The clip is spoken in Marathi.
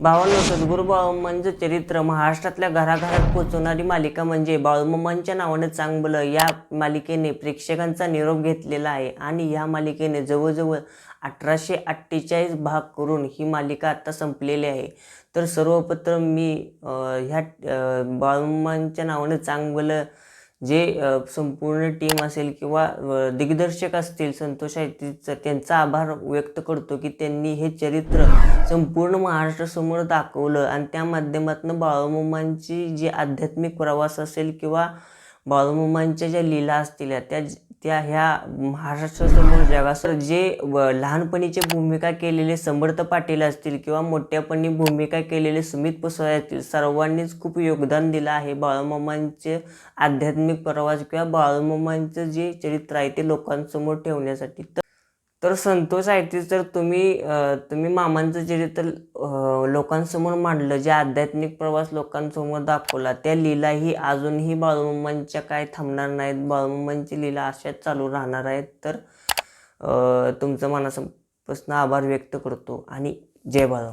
भावांनो सद्गुरू बाळूमांचं चरित्र महाराष्ट्रातल्या घराघरात पोचवणारी मालिका म्हणजे बाळूमामांच्या नावानं चांगलं या मालिकेने प्रेक्षकांचा निरोप घेतलेला आहे. आणि या मालिकेने जवळजवळ अठराशे अठ्ठेचाळीस भाग करून ही मालिका आता संपलेली आहे. तर सर्वप्रथम मी ह्या अं, बाळूमांच्या नावानं चांगलं जे संपूर्ण टीम असेल किंवा दिग्दर्शक असतील संतोष साहित्यचं त्यांचा आभार व्यक्त करतो की त्यांनी हे चरित्र संपूर्ण महाराष्ट्रासमोर दाखवलं. आणि त्या माध्यमातून बाळूमामांची जी आध्यात्मिक प्रवास असेल किंवा बाळूमामांच्या ज्या लीला असतील त्या त्या ह्या महाराष्ट्रासमोर जगासमोर जे व- भूमिका केलेले समर्थ पाटील असतील किंवा मोठ्यापणी भूमिका केलेले सुमित पुसळे असतील सर्वांनीच खूप योगदान दिलं आहे. बाळूमामांचे आध्यात्मिक प्रवास किंवा बाळूमामांचं जे चरित्र आहे ते लोकांसमोर ठेवण्यासाठी. तर संतोष आहे तर तुम्ही तुम्ही मामांचं चरित्र तर लोकांसमोर मांडलं जे आध्यात्मिक प्रवास लोकांसमोर दाखवला त्या लीलाही अजूनही बाळूमांच्या काय थांबणार नाहीत बाळूमांची लीला अशाच चालू राहणार आहेत. तर तुमचं मनापासून आभार व्यक्त करतो आणि जय बाळू